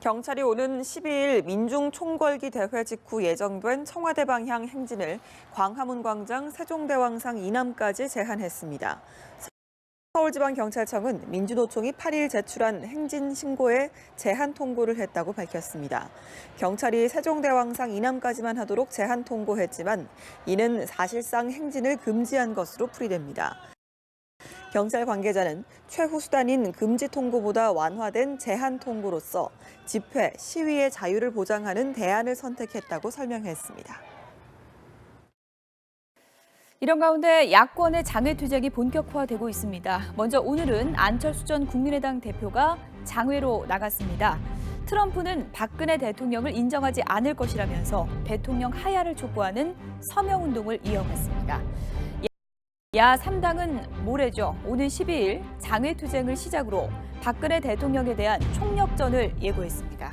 경찰이 오는 12일 민중총궐기 대회 직후 예정된 청와대 방향 행진을 광화문 광장 세종대왕상 이남까지 제한했습니다. 서울지방경찰청은 민주노총이 8일 제출한 행진 신고에 제한 통보를 했다고 밝혔습니다. 경찰이 세종대왕상 이남까지만 하도록 제한 통보했지만 이는 사실상 행진을 금지한 것으로 풀이됩니다. 경찰 관계자는 최후 수단인 금지 통보보다 완화된 제한 통보로서 집회, 시위의 자유를 보장하는 대안을 선택했다고 설명했습니다. 이런 가운데 야권의 장외 투쟁이 본격화되고 있습니다. 먼저 오늘은 안철수 전 국민의당 대표가 장외로 나갔습니다. 트럼프는 박근혜 대통령을 인정하지 않을 것이라면서 대통령 하야를 촉구하는 서명 운동을 이어갔습니다. 야 3당은 모레죠. 오는 12일 장외 투쟁을 시작으로 박근혜 대통령에 대한 총력전을 예고했습니다.